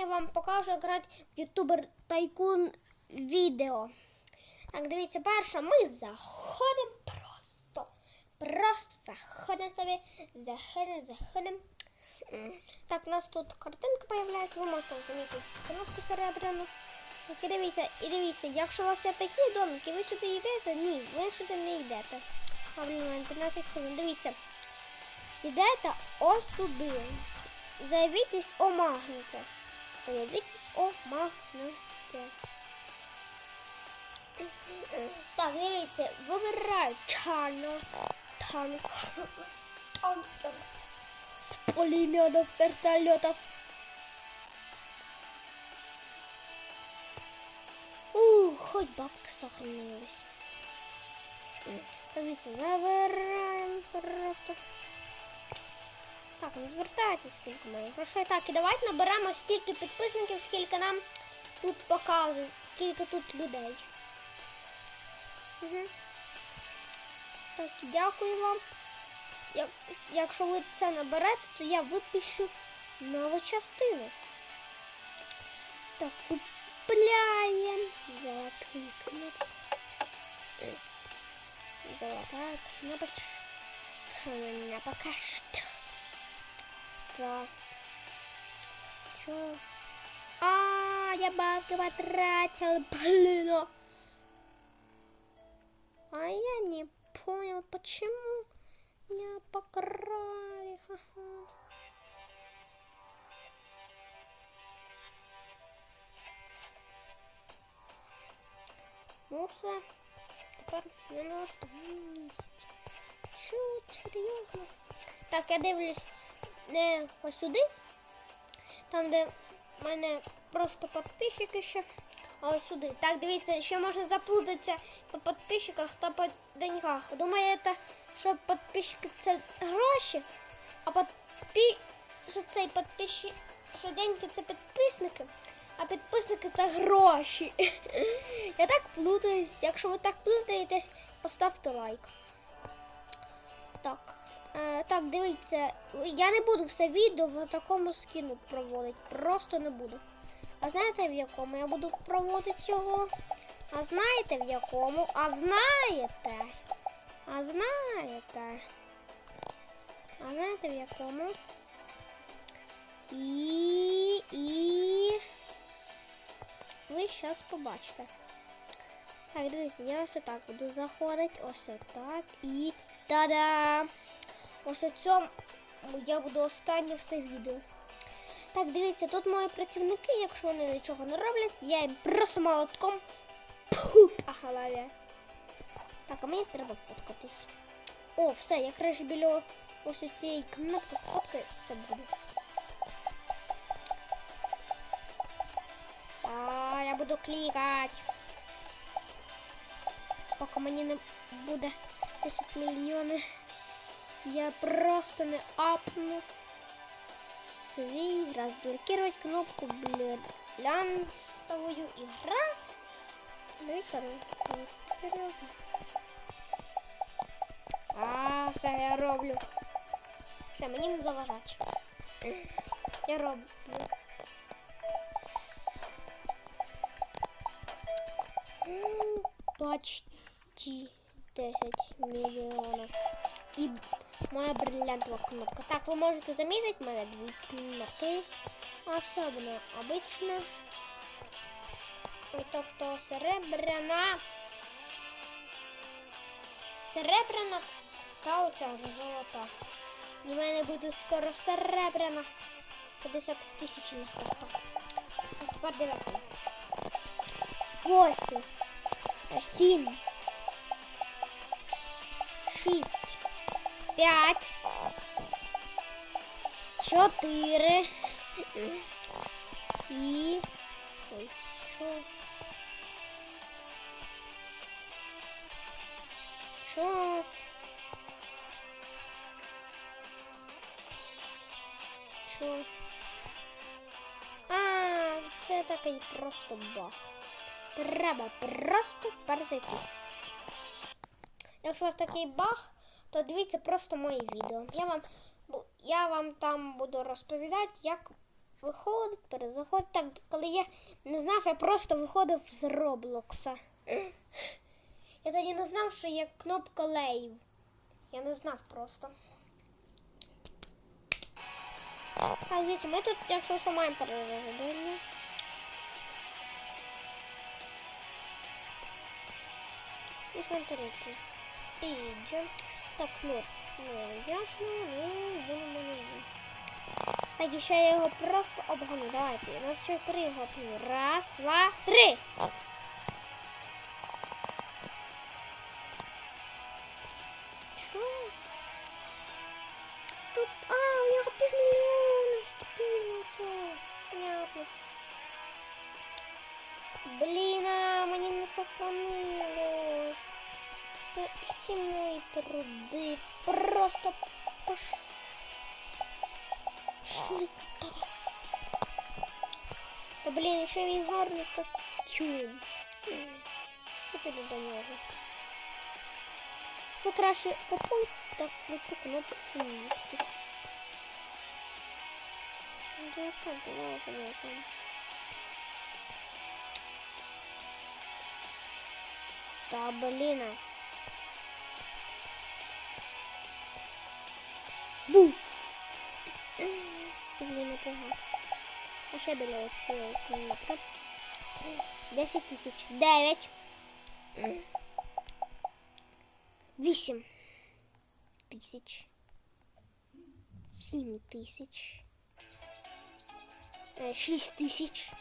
Я вам покажу як грати в ютубер тайкун відео. Так, дивіться, перше, ми заходимо просто. Просто заходимо собі, заходимо, заходимо. Так, у нас тут картинка появляється, ви можете замітити кнопку серебряну. Так, і дивіться, і дивіться, якщо у вас є такі домики, ви сюди йдете? Ні, ви сюди не йдете. А, блін, 15 хвилин. Дивіться. Йдете ось сюди. Заявітесь о магніті. Заявітесь о магніті. Так, дивіться, вибираю чайно. Танк. Танк. С пулеметов, вертолетов. Ух, хоть бабки сохранились. Дивіться, забираємо просто. Так, не звертайтесь, скільки мене грошей. Так, і давайте наберемо стільки підписників, скільки нам тут показують, скільки тут людей. Угу. Так, дякую вам. Як, якщо ви це наберете, то я випишу нову частину. Так, купляємо золотий кнопку. Золотая кнопочка. У меня пока Так. Чё? А, я бабки потратил, блин. а. А я не понял, почему меня покрали. Ха-ха. Ну все. Тепер не на? Так, я дивлюсь не ось сюди. Там, де в мене просто підписчики ще. А ось сюди. Так, дивіться, ще може заплутатися по підписчиках та по деньгах. Думаєте, що підписчики це гроші, а підпи... що цей підписчик, що деньги це підписники, а підписники це гроші. Я так плутаюсь. Якщо ви так плутаєтесь, поставте лайк. Так. Е, так, дивіться, я не буду все відео в такому скіну проводити. Просто не буду. А знаєте в якому я буду проводити його? А знаєте в якому? А знаєте? А знаєте? А знаєте в якому? І. І. Ви зараз побачите. Так, дивіться, я ось так буду заходити. Ось так. І. Та-да! Ось у я буду останнє все відео. Так, дивіться, тут мої працівники, якщо вони нічого не роблять, я їм просто молотком пу по голові. Так, а мені треба фоткатись. О, все, я краще біля ось у цієї кнопки фоткаю, це буду. А, я буду клікати. Поки мені не буде 10 мільйонів. Я просто не апну свій разблокировать кнопку бриллиантовую игра. Ну и короче, серьезно. А, все, я роблю. Все, мені не заважать. Я роблю. М, Почти 10 мільйонів. І моя бриллиантова кнопка. Так, ви можете замітити в мене дві кнопки. Особливо обична. Тобто серебряна. Серебряна та оця вже золота. І в мене буде скоро серебряна. 50 тисяч на кнопка. Тепер дивіться. 8. 7. 6. Пять. Чотири. І. Ой, що? Що? Що? А, це такий просто баг. Треба просто перезайти. Якщо у вас такий баг, то дивіться просто мої відео. Я вам, я вам там буду розповідати, як виходить, перезаходить. Так, коли я не знав, я просто виходив з Роблокса. Я тоді не знав, що є кнопка лейв. Я не знав просто. Так, дивіться, ми тут, якщо що, маємо перезагодення. І смотрите. Идем. Так, ну, ясно, ну, думаю. Так, і я його просто обгоню. Давайте. У нас ще три готові. Раз, два, три. Що? Тут, а, у нього півмільйона. Понятно. Блін, а мені не сохранилось. Мої труди. Просто пош... Шли. Та блін, ще він гарний костюм. Я піду до нього. Ви краще купуй так цю кнопку місті. Де яка була заметна? Та блін. Бу! Блін, напрягав. А ще біля цієї кнопки. 10 тисяч. 9. 8 тисяч. 7 тисяч. 6 тисяч.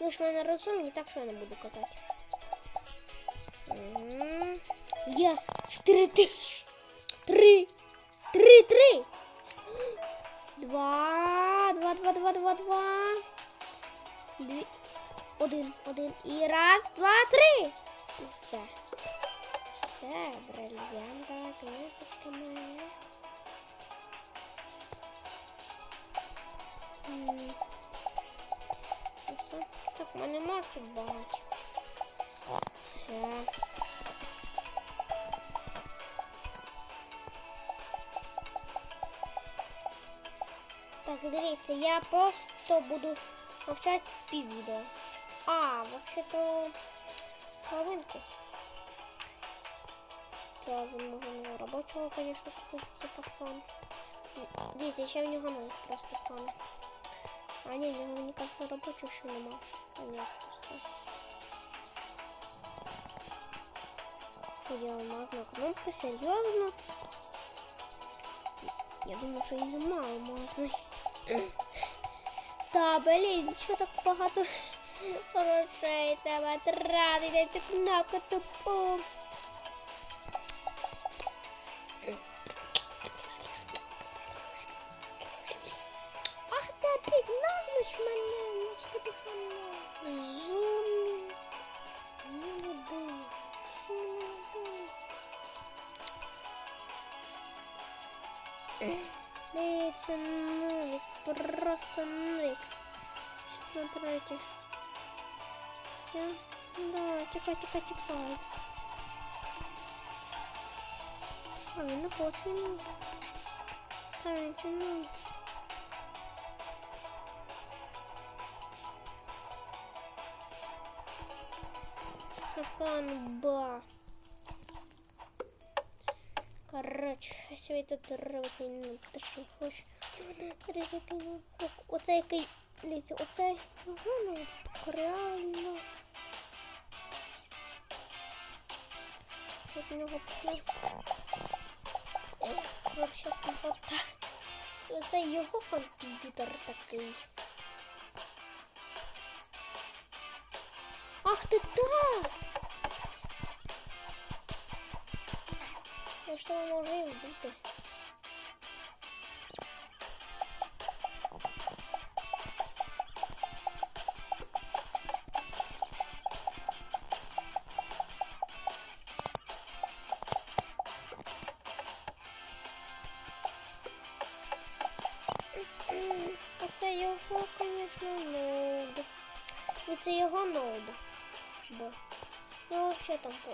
Ну ж мене розумні, так що я не буду казати. М, Єс, 4 тисячі. 3. 3, 3. Два, два, два, два, два, два. Дві. Один, один. І раз, два, три. І все. Все, брильянтова кнопочка моя. Так, в мене тут багато. Все. Так, дивіться, я просто буду мовчати піввідео. А, взагалі-то половинку. Це він може не робочого, звісно, купити само. Дивіться, ще в нього новий просто стане. А ні, в нього, мені кажется, робочих ще нема. Понятно все. Що я алмазна кнопка, серйозно? Я думаю, що її нема можна. Та, блін, що так багато грошей треба тратити цю кнопку тупу. Дивіться, нулик, просто нулик. Сейчас смотрите. Все. Да, тікай, тікай, тікай. А він не хоче ні. Та він чи ні. Ханба. Коротше, хай это дорваться і не те, що хоче. Зараз який. Оце який. Дивіться, оце ноутбук. Реально. От у нього. Вообще смарта. Оце його комп'ютер такий. Ах ти так! Ну що може і вбити? Його, звісно, ноут. І це його ноут. Бо. Ну, взагалі там по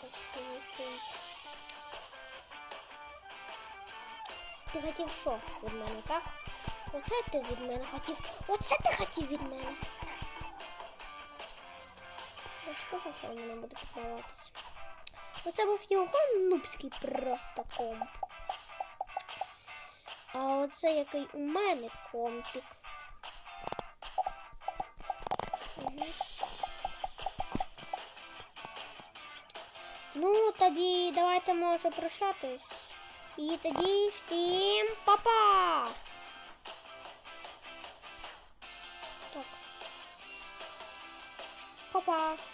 почти не стоїть. Ти хотів що від мене, так? Оце ти від мене хотів. Оце ти хотів від мене. Я ж казав, що воно не буде піддаватися. Оце був його нубський просто комп. А оце який у мене компік. Ну, тоді давайте може прощатись. І тоді всім па-па! Так. Па-па!